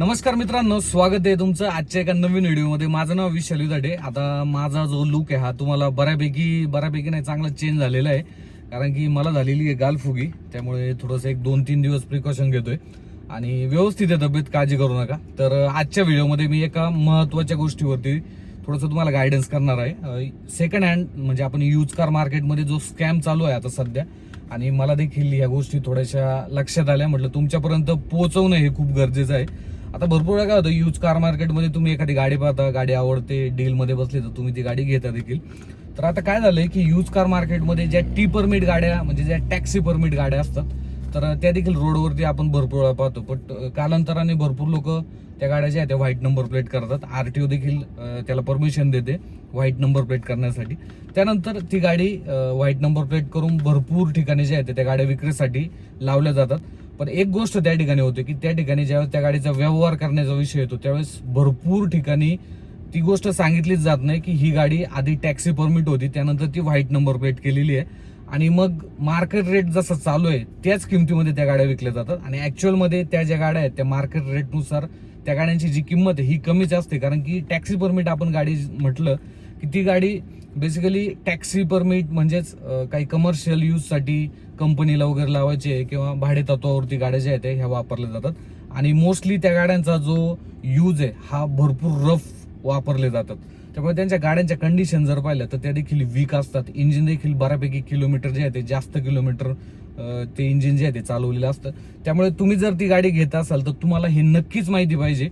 नमस्कार मित्रांनो स्वागत आहे तुमचं आजच्या एका नवीन व्हिडिओमध्ये. माझं नाव विशाल युधाडे आता माझा जो लुक आहे हा तुम्हाला बऱ्यापैकी बऱ्यापैकी नाही चांगला चेंज झालेला आहे. कारण की मला झालेली आहे गालफुगी. त्यामुळे थोडंसं एक दोन तीन दिवस प्रिकॉशन घेतोय. आणि व्यवस्थित आहे तब्येत काळजी करू नका. तर आजच्या व्हिडिओमध्ये मी एका महत्त्वाच्या गोष्टीवरती थोडंसं तुम्हाला गायडन्स करणार आहे. सेकंड हँड म्हणजे आपण यूज कार मार्केटमध्ये जो स्कॅम चालू आहे आता सध्या आणि मला देखील या गोष्टी थोड्याशा लक्षात आल्या. म्हटलं तुमच्यापर्यंत पोहोचवणं हे खूप गरजेचं आहे. आता भरपूर वेळा काय होतं यूज कार मार्केटमध्ये तुम्ही एखादी गाडी पाहता गाडी आवडते डीलमध्ये बसली तर तुम्ही ती गाडी घेता देखील. तर आता काय झालंय की यूज कार मार्केटमध्ये ज्या टी परमिट गाड्या म्हणजे ज्या टॅक्सी परमिट गाड्या असतात तर त्या देखील रोडवरती आपण भरपूर वेळा पाहतो. बट कालांतराने भरपूर लोक त्या गाड्या ज्या आहेत त्या व्हाईट नंबर प्लेट करतात. आर टी ओ देखील त्याला परमिशन देते व्हाईट नंबर प्लेट करण्यासाठी. त्यानंतर ती गाडी व्हाईट नंबर प्लेट करून भरपूर ठिकाणी ज्या आहेत त्या गाड्या विक्रीसाठी लावल्या जातात. पण एक गोष्ट त्या ठिकाणी होते की त्या ठिकाणी ज्यावेळेस त्या गाडीचा व्यवहार करण्याचा विषय येतो त्यावेळेस भरपूर ठिकाणी ती गोष्ट सांगितलीच जात नाही की ही गाडी आधी टॅक्सी परमिट होती त्यानंतर ती व्हाईट नंबर प्लेट केलेली आहे. आणि मग मार्केट रेट जसं चालू आहे त्याच किमतीमध्ये त्या गाड्या विकल्या जातात. आणि ॲक्च्युअलमध्ये त्या ज्या गाड्या आहेत त्या मार्केट रेटनुसार त्या गाड्यांची जी किंमत आहे ही कमीच असते. कारण की टॅक्सी परमिट आपण गाडी म्हटलं की ती गाडी बेसिकली टॅक्सी परमिट म्हणजेच काही कमर्शियल यूजसाठी कंपनीला वगैरे लावायचे आहे किंवा भाडे तत्वावरती गाड्या ज्या आहेत ह्या वापरल्या जातात. आणि मोस्टली त्या गाड्यांचा जो यूज आहे हा भरपूर रफ वापरले जातात. त्यामुळे त्यांच्या गाड्यांच्या कंडिशन जर पाहिलं तर त्या देखील वीक असतात. इंजिन देखील बऱ्यापैकी किलोमीटर जे आहे ते जास्त किलोमीटर ते इंजिन जे आहे ते चालवलेलं असतं. त्यामुळे तुम्ही जर ती गाडी घेत असाल तर तुम्हाला हे नक्कीच माहिती पाहिजे.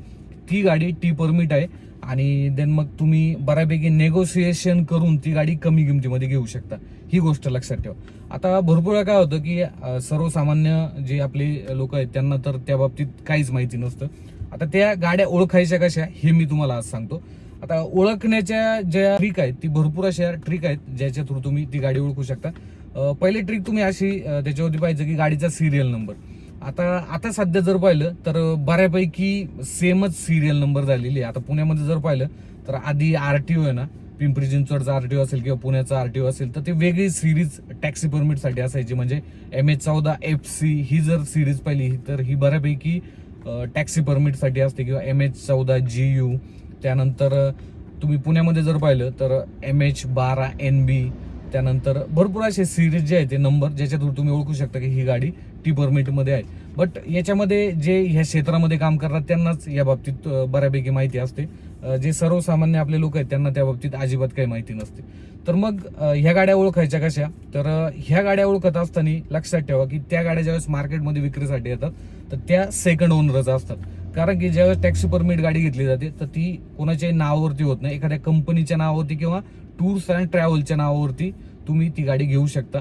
ती गाडी टी परमिट आहे. आणि देन मग तुम्ही बऱ्यापैकी नेगोसिएशन करून ती गाडी कमी किमतीमध्ये घेऊ शकता. ही गोष्ट लक्षात ठेवा. आता भरपूर वेळा काय होतं की सर्वसामान्य जे आपले लोक आहेत त्यांना तर त्या बाबतीत काहीच माहिती नसतं. आता त्या गाड्या ओळखायच्या कशा हे मी तुम्हाला आज सांगतो. आता ओळखण्याच्या ज्या ट्रिक आहेत ती भरपूर अशा ट्रिक आहेत ज्याच्या थ्रू तुम्ही ती गाडी ओळखू शकता. पहिली ट्रिक तुम्ही अशी त्याच्यावरती पाहिजे की गाडीचा सिरियल नंबर आता आता सध्या जर पाहिलं तर बऱ्यापैकी सेमच सिरियल नंबर झालेली आहे. आता पुण्यामध्ये जर पाहिलं तर आधी आर टी ओ आहे ना पिंपरी चिंचवडचा ओ असेल किंवा पुण्याचा आर टी ओ असेल तर ते वेगळी सिरीज टॅक्सी परमिटसाठी असायची. म्हणजे एम एच चौदा एफ सी ही जर सिरीज पाहिली तर ही बऱ्यापैकी टॅक्सी परमिटसाठी असते किंवा एम एच चौदा जी यू त्यानंतर तुम्ही पुण्यामध्ये जर पाहिलं तर एम एच बारा एन बी त्यानंतर भरपूर असे सिरीज जे आहे ते नंबर ज्याच्यातून तुम्ही ओळखू शकता की ही गाडी टी परमिटमध्ये आहे. बट याच्यामध्ये जे ह्या क्षेत्रामध्ये काम करतात त्यांनाच या बाबतीत बऱ्यापैकी माहिती असते. जे सर्वसामान्य आपले लोक आहेत त्यांना त्या बाबतीत अजिबात काही माहिती नसते. तर मग ह्या गाड्या ओळखायच्या कशा? तर ह्या गाड्या ओळखत असताना लक्षात ठेवा की त्या गाड्या ज्यावेळेस मार्केटमध्ये विक्रीसाठी येतात तर त्या सेकंड ओनरच असतात. कारण की ज्यावेळेस टॅक्सी परमिट गाडी घेतली जाते तर ती कोणाच्याही नावावरती होत नाही. एखाद्या कंपनीच्या नावावरती किंवा टूर्स अँड ट्रॅव्हलच्या नावावरती तुम्ही ती गाडी घेऊ शकता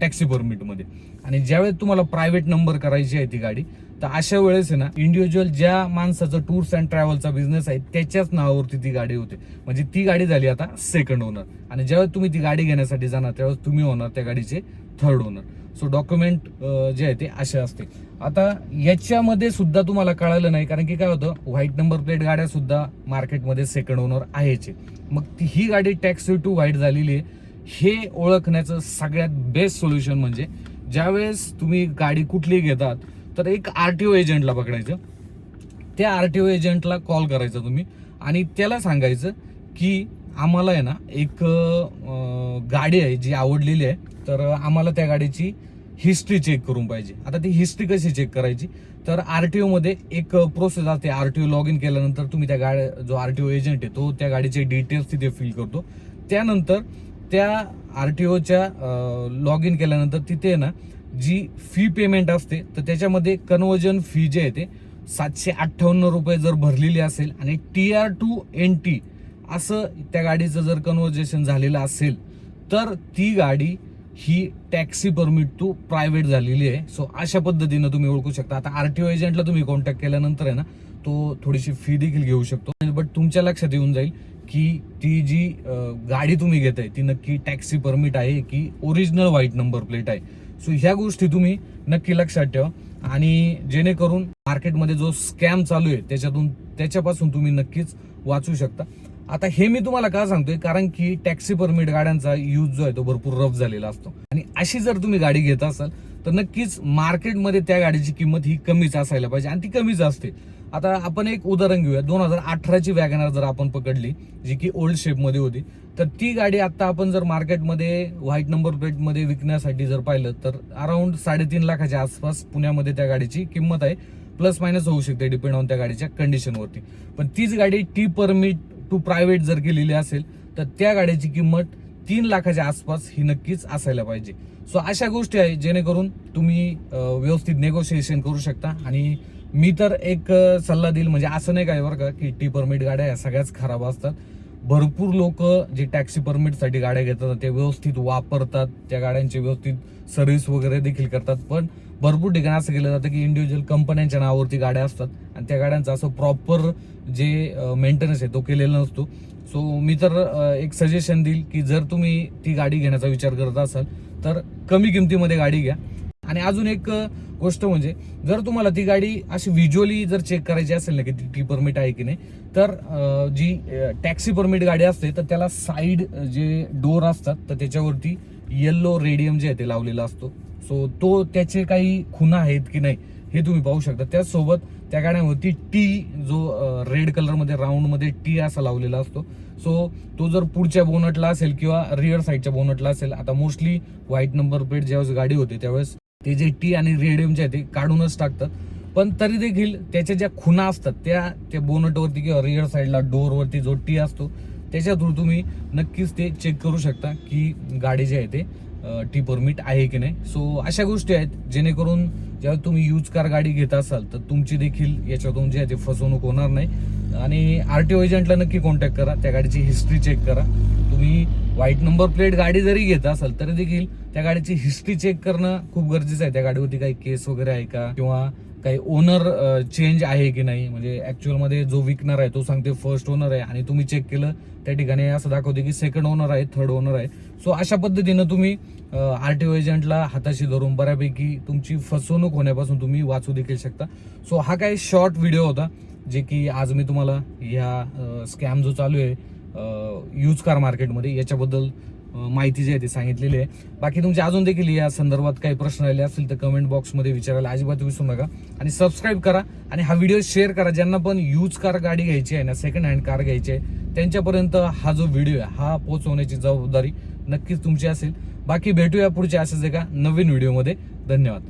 टॅक्सी परमिटमध्ये. आणि ज्यावेळेस तुम्हाला प्रायव्हेट नंबर करायची आहे ती गाडी तर अशा वेळेस आहे ना इंडिव्हिज्युअल ज्या माणसाचं टूर्स अँड ट्रॅव्हलचा बिझनेस आहे त्याच्याच नावावरती ती गाडी होते. म्हणजे ती गाडी झाली आता सेकंड ओनर आणि ज्यावेळेस तुम्ही ती गाडी घेण्यासाठी जाणार त्यावेळेस तुम्ही होणार त्या गाडीचे थर्ड ओनर सो डॉक्युमेंट जे आहे ते असे असते. आता याच्यामध्ये सुद्धा तुम्हाला कळालं नाही कारण की काय होतं व्हाईट नंबर प्लेट गाड्या सुद्धा मार्केटमध्ये सेकंड ओनर आहेच मग ही गाडी टॅक्स टू व्हाईट झालेली आहे. हे ओळखण्याचं सगळ्यात बेस्ट सोल्युशन म्हणजे ज्यावेळेस तुम्ही गाडी कुठलीही घेतात तर एक आर टी ओ एजंटला पकडायचं. त्या आर टी ओ एजंटला कॉल करायचा तुम्ही आणि त्याला सांगायचं की आम्हाला आहे ना एक गाडी आहे जी आवडलेली आहे तर आम्हाला त्या गाडीची हिस्ट्री चेक करून पाहिजे. आता ती हिस्ट्री कशी चेक करायची? तर आर टी ओमध्ये एक प्रोसेस असते. ओ लॉग इन केल्यानंतर तुम्ही त्या गाड्या जो आर टी ओ एजंट आहे तो त्या गाडीचे डिटेल्स तिथे फिल करतो. त्यानंतर त्या आर टी ओच्या लॉग इन केल्यानंतर तिथे ना जी फी पेमेंट असते तर त्याच्यामध्ये कन्वर्जन फी जे आहे ते सातशे अठ्ठावन्न रुपये जर भरलेली असेल आणि T R two N T असं त्या गाडीचं जर कन्व्हर्जेशन झालेलं असेल तर ती गाडी ही टॅक्सी परमिट टू प्रायव्हेट झालेली आहे. सो अशा पद्धतीनं तुम्ही ओळखू शकता. आता आरटीओ एजंटला तुम्ही कॉन्टॅक्ट केल्यानंतर आहे ना तो थोडीशी फी देखील घेऊ शकतो. बट तुमच्या लक्षात येऊन जाईल की ती जी गाडी तुम्ही घेताय ती नक्की टॅक्सी परमिट आहे की ओरिजिनल व्हाईट नंबर प्लेट आहे. सो ह्या गोष्टी तुम्ही नक्की लक्षात ठेवा. आणि जेणेकरून मार्केटमध्ये जो स्कॅम चालू आहे त्याच्यातून त्याच्यापासून तुम्ही नक्कीच वाचू शकता. आता हे मी तुम्हाला का सांगतोय? कारण की टॅक्सी परमिट गाड्यांचा यूज जो आहे तो भरपूर रफ झालेला असतो. आणि अशी जर तुम्ही गाडी घेत असाल तर नक्कीच मार्केटमध्ये त्या गाडीची किंमत ही कमीच असायला पाहिजे आणि ती कमीच असते. आता आपण एक उदाहरण घेऊया. दोन हजार अठराची वॅगनार जर आपण पकडली जी की ओल्ड शेपमध्ये होती तर ती गाडी आता आपण जर मार्केटमध्ये व्हाईट नंबर प्लेटमध्ये विकण्यासाठी जर पाहिलं तर अराऊंड साडेतीन लाखाच्या आसपास पुण्यामध्ये त्या गाडीची किंमत आहे. प्लस मायनस होऊ शकते डिपेंड ऑन त्या गाडीच्या कंडिशनवरती पण तीच गाडी टी परमिट टू प्रायव्हेट जर केलेली असेल तर त्या गाड्याची किंमत तीन लाखाच्या आसपास ही नक्कीच असायला पाहिजे. सो अशा गोष्टी आहे जेणेकरून तुम्ही व्यवस्थित नेगोशिएशन करू शकता. आणि मी तर एक सल्ला देईल म्हणजे असं नाही काय बरं का की टी परमिट गाड्या या सगळ्याच खराब असतात. भरपूर लोक जे टॅक्सी परमिटसाठी गाड्या घेतात ते व्यवस्थित वापरतात त्या गाड्यांची व्यवस्थित सर्व्हिस वगैरे देखील करतात. पण भरपूर ठिकाणी असं केलं जातं की इंडिव्हिज्युअल कंपन्यांच्या नावावरती गाड्या असतात आणि त्या गाड्यांचं असं प्रॉपर जे मेंटेनन्स आहे तो केलेला नसतो. सो मी तर एक सजेशन देईल की जर तुम्ही ती गाडी घेण्याचा विचार करत असाल तर कमी किमतीमध्ये गाडी घ्या. आणि अजून एक गोष्ट म्हणजे जर तुम्हाला ती गाडी अशी व्हिज्युअली जर चेक करायची असेल ना की ती टी परमिट आहे की नाही तर जी टॅक्सी परमिट गाडी असते तर त्याला साईड जे डोर असतात तर त्याच्यावरती येल्लो रेडियम जे आहे ते लावलेला असतो. सो तो त्याचे काही खुणा आहेत की नाही हे तुम्ही पाहू शकता. त्याचसोबत त्या गाड्यांवरती टी जो रेड कलरमध्ये राऊंडमध्ये टी असा लावलेला असतो. सो तो जर पुढच्या बोनटला असेल किंवा रिअर साईडच्या बोनटला असेल आता मोस्टली व्हाईट नंबर प्लेट ज्यावेळेस गाडी होते त्यावेळेस ते जे टी आणि रेडियम जे आहे ते काढूनच टाकतात. पण तरी देखील त्याच्या ज्या खुणा असतात त्या त्या बोनटवरती किंवा रिअर साईडला डोअरवरती जो टी असतो त्याच्या थ्रू तुम्ही नक्कीच ते चेक करू शकता की गाडी जी आहे ते टी परमिट आहे की नाही. सो अशा गोष्टी आहेत जेणेकरून जेव्हा तुम्ही यूज कार गाडी घेत असाल तर तुमची देखील याच्यातून जे आहे ते फसवणूक होणार नाही. आणि आर टी ओ एजंटला नक्की कॉन्टॅक्ट करा त्या गाडीची हिस्ट्री चेक करा. तुम्ही व्हाईट नंबर प्लेट गाडी जरी घेत असाल तरी देखील त्या गाडीची हिस्ट्री चेक करणं खूप गरजेचं आहे. त्या गाडीवरती काही केस वगैरे आहे का? किंवा काही ओनर चेंज आहे की नाही? म्हणजे ॲक्च्युअलमध्ये जो विकणार आहे तो सांगते फर्स्ट ओनर आहे आणि तुम्ही चेक केलं त्या ठिकाणी असं दाखवते की सेकंड ओनर आहे थर्ड ओनर आहे. सो अशा पद्धतीनं तुम्ही आर टी ओ एजंटला हाताशी धरून बऱ्यापैकी तुमची फसवणूक होण्यापासून तुम्ही वाचू देखील शकता. सो हा काही शॉर्ट व्हिडिओ होता जे की आज मी तुम्हाला ह्या स्कॅम जो चालू आहे यूज कार मार्केटमध्ये याच्याबद्दल माहिती जी आहे ती सांगितलेली आहे. बाकी तुमचे अजून देखील या संदर्भात काही प्रश्न आले असतील तर कमेंट बॉक्समध्ये विचारायला अजिबात विसरू नका. आणि सबस्क्राईब करा आणि हा व्हिडिओ शेअर करा. ज्यांना पण यूज कार गाडी घ्यायची आहे ना सेकंड हँड कार घ्यायची आहे त्यांच्यापर्यंत हा जो व्हिडिओ आहे हा पोहोचवण्याची जबाबदारी नक्कीच तुमची असेल. बाकी भेटूया पुढच्या असेच एका नवीन व्हिडिओमध्ये धन्यवाद.